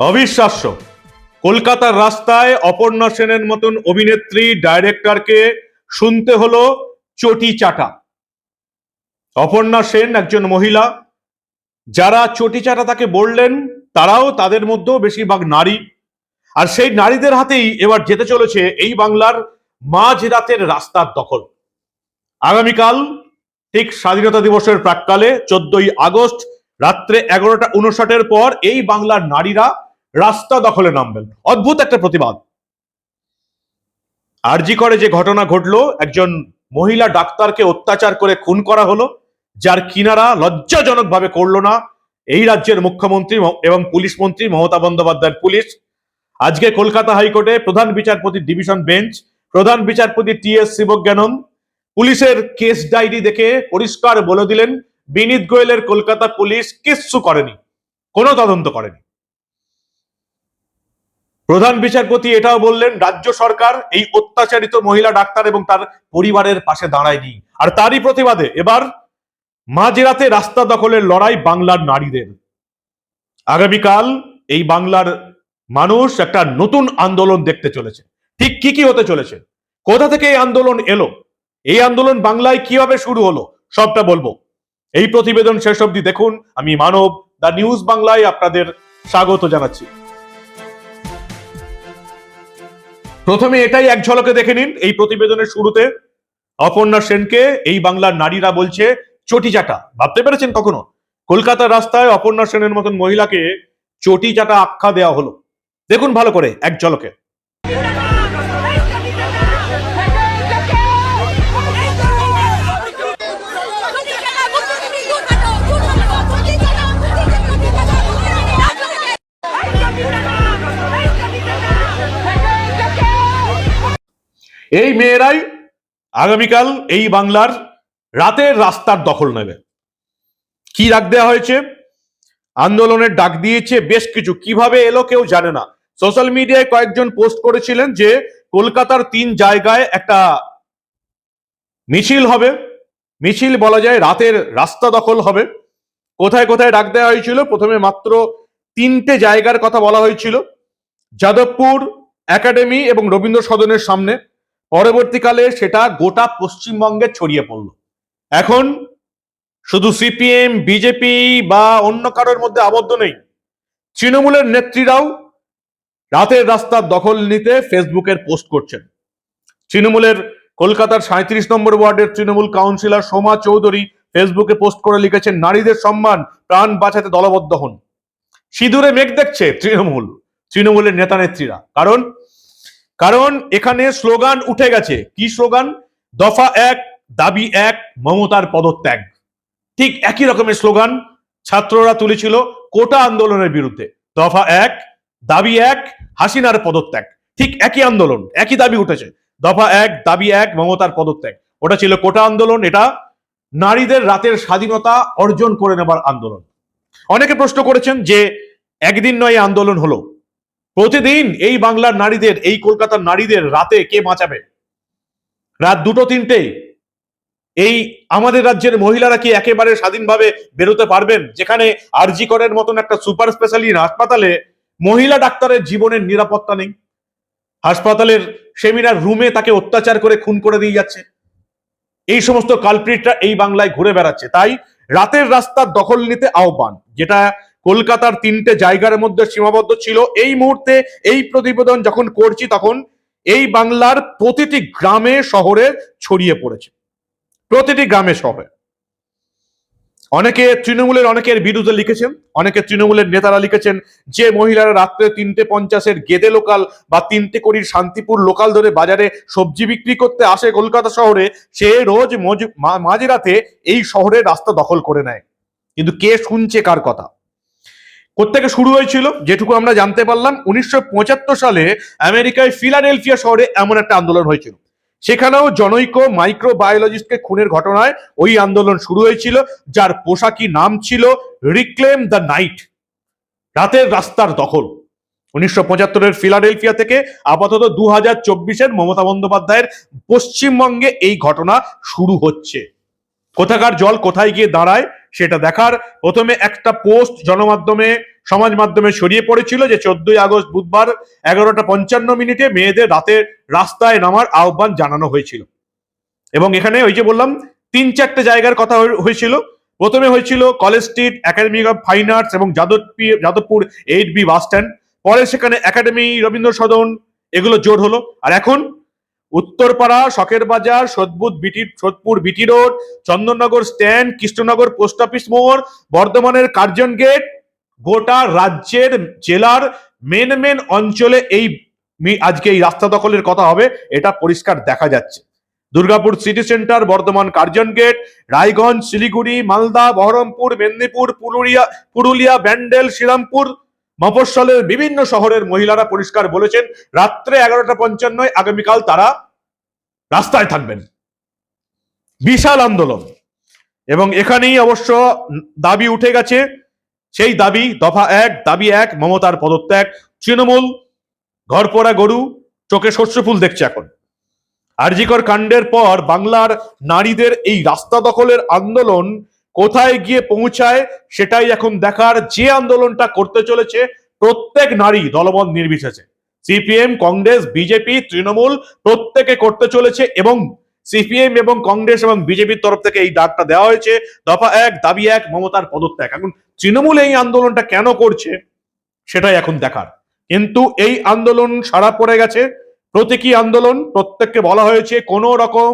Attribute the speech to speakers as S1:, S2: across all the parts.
S1: অবিশ্বাস্য। কলকাতার রাস্তায় অপর্ণা সেনের মতন অভিনেত্রী, ডাইরেক্টরকে শুনতে হলো চটি চাটা। অপর্ণা সেন একজন মহিলা, যারা চটি চাটা তাকে বললেন, তারাও তাদের মধ্যেও বেশিরভাগ নারী। আর সেই নারীদের হাতেই এবার যেতে চলেছে এই বাংলার মাঝ রাতের রাস্তার দখল। আগামীকাল ঠিক স্বাধীনতা দিবসের প্রাককালে চোদ্দই আগস্ট রাত্রে এগারোটা উনষাটের পর এই বাংলার নারীরা রাস্তা দখলে নামবেন। অদ্ভুত একটা প্রতিবাদ। আরজি করে যে ঘটনা ঘটলো, একজন মহিলা ডাক্তারকে অত্যাচার করে খুন করা হলো, যার কিনারা লজ্জাজনকভাবে করল না, এই রাজ্যের মুখ্যমন্ত্রী এবং পুলিশ মন্ত্রী মমতা বন্দ্যোপাধ্যায়ের পুলিশ। আজকে কলকাতা হাইকোর্টে প্রধান বিচারপতি ডিভিশন বেঞ্চ, প্রধান বিচারপতি টি এস শিবজ্ঞানম পুলিশের কেস ডায়েরি দেখে পরিষ্কার বলে দিলেন, বিনীত গোয়েলের কলকাতা পুলিশ কিচ্ছু করেনি, কোনো তদন্ত করেনি। প্রধান বিচারপতি এটাও বললেন, রাজ্য সরকার এই অত্যাচারিত মহিলা ডাক্তার এবং তার পরিবারের পাশে দাঁড়ায়নি। আর তারই প্রতিবাদে এবার মাঝরাতে রাস্তা দখলের লড়াই বাংলার নারীদের। আগামীকাল এই বাংলার মানুষ একটা নতুন আন্দোলন দেখতে চলেছে। ঠিক কি কি হতে চলেছে? কোথা থেকে এই আন্দোলন এলো? এই আন্দোলন বাংলায় কীভাবে শুরু হলো, সবটা বলব। এই প্রতিবেদন শেষ অবধি দেখুন, আমি মানব, দ্য নিউজ বাংলায় আপনাদের স্বাগত জানাচ্ছি। প্রথমে এটাই এক ঝলকে দেখে নিন, এই প্রতিবেদনের শুরুতে অপর্ণা সেনকে এই বাংলার নারীরা বলছে চটি চাটা ভাবতে পেরেছেন কখনো? কলকাতার রাস্তায় অপর্ণা সেনের মতন মহিলাকে চটি চাটা আখ্যা দেওয়া হলো। দেখুন ভালো করে, এক ঝলকে। এই মেয়েরাই আগামীকাল এই বাংলার রাতের রাস্তার দখল নেবে। কি ডাক দেওয়া হয়েছে? আন্দোলনের ডাক দিয়েছে বেশ কিছু। কীভাবে এলো কেউ জানে না। সোশ্যাল মিডিয়ায় কয়েকজন পোস্ট করেছিলেন যে কলকাতার তিন জায়গায় একটা মিছিল হবে। মিছিল বলা যায় রাতের রাস্তা দখল হবে। কোথায় কোথায় ডাক দেওয়া হয়েছিল? প্রথমে মাত্র তিনটে জায়গার কথা বলা হয়েছিল। যাদবপুর, একাডেমি এবং রবীন্দ্র সদনের সামনে। পরবর্তীকালে সেটা গোটা পশ্চিমবঙ্গে ছড়িয়ে পড়ল। এখন শুধু সিপিএম, বিজেপি বা অন্য কারোর মধ্যে আবদ্ধ নেই। তৃণমূলের নেত্রীরাও রাতের রাস্তার দখল নিতে ফেসবুকের পোস্ট করছেন। তৃণমূলের কলকাতার সাঁত্রিশ নম্বর ওয়ার্ডের তৃণমূল কাউন্সিলর সোমা চৌধুরী ফেসবুকে পোস্ট করে লিখেছেন, নারীদের সম্মান, প্রাণ বাঁচাতে দলবদ্ধ হন। সিঁদুরে মেঘ দেখছে তৃণমূল, তৃণমূলের নেতা নেত্রীরা কারণ কারণ এখানে স্লোগান উঠে গেছে। কি স্লোগান? দফা এক, দাবি এক, মমতার পদত্যাগ। ঠিক একই রকমের স্লোগান ছাত্ররা তুলেছিল কোটা আন্দোলনের বিরুদ্ধে। দফা এক, দাবি এক, হাসিনার পদত্যাগ। ঠিক একই আন্দোলন, একই দাবি উঠেছে। দফা এক, দাবি এক, মমতার পদত্যাগ। ওটা ছিল কোটা আন্দোলন, এটা নারীদের রাতের স্বাধীনতা অর্জন করে নেবার আন্দোলন। অনেকে প্রশ্ন করেছেন যে একদিন নয় আন্দোলন হলো। প্রতিদিন এই বাংলার নারীদের, এই কলকাতার নারীদের রাতে কে বাঁচাবে? রাত দুটো, তিনটে, এই আমাদের রাজ্যের মহিলারা কি একেবারে স্বাধীনভাবে বেরোতে পারবেন? যেখানে আরজি করের মতন একটা সুপার স্পেশালিটি হাসপাতালে মহিলা ডাক্তারের জীবনের নিরাপত্তা নেই। হাসপাতালের সেমিনার রুমে তাকে অত্যাচার করে খুন করে দিয়ে যাচ্ছে। এই সমস্ত কালপ্রিটরা এই বাংলায় ঘুরে বেড়াচ্ছে। তাই রাতের রাস্তার দখল নিতে আহ্বান, যেটা কলকাতার তিনটে জায়গার মধ্যে সীমাবদ্ধ ছিল। এই মুহূর্তে এই প্রতিবেদন যখন করছি তখন এই বাংলার প্রতিটি গ্রামে, শহরে ছড়িয়ে পড়েছে। প্রতিটি গ্রামে, শহরে। অনেকে তৃণমূলের, অনেকের বিরুদ্ধে লিখেছেন, অনেকে তৃণমূলের নেতারা লিখেছেন যে মহিলারা রাত্রে তিনটে পঞ্চাশের গেদে লোকাল বা তিনটে কোটির শান্তিপুর লোকাল ধরে বাজারে সবজি বিক্রি করতে আসে কলকাতা শহরে, সে রোজ মাঝরাতে এই শহরের রাস্তা দখল করে নেয়। কিন্তু কে শুনছে কার কথা? কোত্থেকে শুরু হয়েছিল যেটুকু আমরা জানতে পারলাম, উনিশশো পঁচাত্তর সালে আমেরিকায় ফিলাডেলফিয়া শহরে এমন একটা আন্দোলন হয়েছিল। সেখানেও জনৈক মাইক্রোবায়োলজিস্টকে খুনের ঘটনায় ওই আন্দোলন শুরু হয়েছিল, যার পোশাকি নাম ছিল রিক্লেম দ্য নাইট, রাতের রাস্তার দখল। উনিশশো পঁচাত্তরের ফিলাডেলফিয়া থেকে আপাতত দু হাজার চব্বিশের মমতা বন্দ্যোপাধ্যায়ের পশ্চিমবঙ্গে এই ঘটনা শুরু হচ্ছে। কোথাকার জল কোথায় গিয়ে দাঁড়ায় সেটা দেখার। প্রথমে একটা পোস্ট জনমাধ্যমে, সমাজ মাধ্যমে ছড়িয়ে পড়েছিল যে চোদ্দই আগস্ট বুধবার এগারোটা পঞ্চান্ন মিনিটে মেয়েদের রাতে রাস্তায় নামার আহ্বান জানানো হয়েছিল। এবং এখানে ওই যে বললাম, তিন চারটে জায়গার কথা হয়ে- হয়েছিল। প্রথমে হয়েছিল college street, academy of fine arts এবং Jadavpur Jadavpur eight B bus stand. পরে সেখানে একাডেমি রবীন্দ্র সদন, এগুলো জোর হলো। আর এখন উত্তরপাড়া, শখের বাজার, Sodepur BT Sodepur BT road, Chandannagar stand, Krishnanagar post office মোড়, বর্ধমানের কার্জন গেট, গোটা রাজ্যের জেলার মেন মেন অঞ্চলে এই আজকে এই রাস্তা দখলের কথা হবে, এটা পরিষ্কার দেখা যাচ্ছে। Durgapur city centre Bardhaman Curzon gate, Raiganj, Siliguri, Malda, Baharampur, Medinipur, Purulia Purulia, Bandel, Serampore, মফস্বলের বিভিন্ন শহরের মহিলারা পরিষ্কার বলেছেন, রাত্রে এগারোটা পঞ্চান্নয়, আগামীকাল তারা রাস্তায় থাকবেন। বিশাল আন্দোলন। এবং এখানেই অবশ্য দাবি উঠে গেছে, সেই দাবি, দফা এক, দাবি এক, মমতার পদত্যাগ। তৃণমূল, ঘরপোড়া গরু, চোখে শস্য ফুল দেখছে এখন। আরজিকর কাণ্ডের পর বাংলার নারীদের এই রাস্তা দখলের আন্দোলন কোথায় গিয়ে পৌঁছায়, সেটাই এখন দেখার যে আন্দোলনটা করতে চলেছে, প্রত্যেক নারী দলবল নির্বিশেষে। সিপিএম, কংগ্রেস, বিজেপি, তৃণমূল প্রত্যেকে করতে চলেছে এবং সিপিএম এবং কংগ্রেস এবং বিজেপির তরফ থেকে এই ডাকটা দেওয়া হয়েছে। দফা এক, দাবি এক, মমতার পদত্যাগ। এখন তৃণমূল এই আন্দোলনটা কেন করছে সেটাই এখন দেখার। কিন্তু এই আন্দোলন সারা পড়ে গেছে। প্রতীকী আন্দোলন প্রত্যেককে বলা হয়েছে কোনো রকম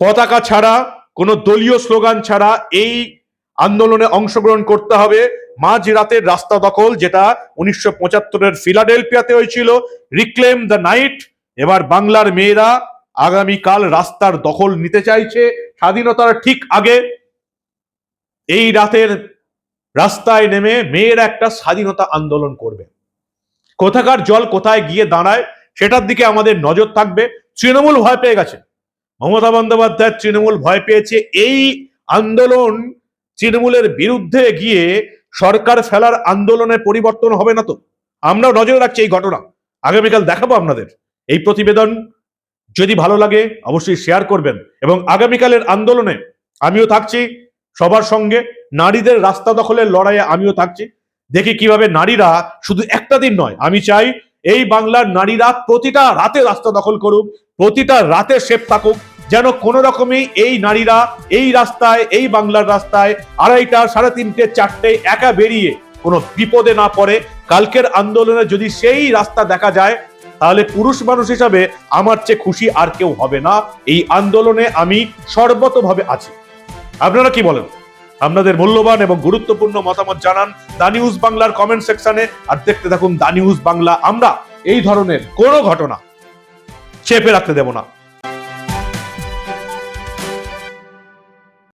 S1: পতাকা ছাড়া, কোনো দলীয় স্লোগান ছাড়া এই আন্দোলনে অংশগ্রহণ করতে হবে। মাঝ রাতের রাস্তা দখল যেটা উনিশশো পঁচাত্তরের ফিলাডেলফিয়াতে হয়েছিল। রিক্লেম দ্য নাইট এবার বাংলার মেয়েরা আগামীকাল রাস্তার দখল নিতে চাইছে স্বাধীনতার ঠিক আগে। এই রাতের রাস্তায় নেমে মেয়েরা একটা স্বাধীনতা আন্দোলন করবে। কোথাকার জল কোথায় গিয়ে দাঁড়ায় সেটার দিকে আমাদের নজর থাকবে। তৃণমূল ভয় পেয়ে গেছে। মমতা বন্দ্যোপাধ্যায় তৃণমূল ভয় পেয়েছে। এই আন্দোলন তৃণমূলের বিরুদ্ধে গিয়ে সরকার ফেলার আন্দোলনে পরিবর্তন হবে না তো? আমরাও নজরে রাখছি এই ঘটনা। আগামীকাল দেখাবো আপনাদের। এই প্রতিবেদন যদি ভালো লাগে, অবশ্যই শেয়ার করবেন এবং আগামীকালের আন্দোলনে আমিও থাকছি, সবার সঙ্গে। নারীদের রাস্তা দখলের লড়াইয়ে আমিও থাকছি। দেখি কীভাবে নারীরা শুধু একটা দিন নয়, আমি চাই এই বাংলার নারীরা প্রতিটা রাতে রাস্তা দখল করুক, প্রতিটা রাতে সেফ থাকুক। যেন কোনো রকমই এই নারীরা এই রাস্তায়, এই বাংলার রাস্তায় আড়াইটা, সাড়ে তিনটে, চারটে একা বেরিয়ে কোনো বিপদে না পড়ে। কালকের আন্দোলনে যদি সেই রাস্তা দেখা যায়, তাহলে পুরুষ মানুষ হিসাবে আমার চেয়ে খুশি আর কেউ হবে না। এই আন্দোলনে আমি সর্বতভাবে আছি। আপনারা কি বলেন? আপনাদের মূল্যবান এবং গুরুত্বপূর্ণ মতামত জানান দা নিউজ বাংলার কমেন্ট সেকশনে আর দেখতে থাকুন দা নিউজ বাংলা। আমরা এই ধরনের কোনো ঘটনা চেপে রাখতে দেব না।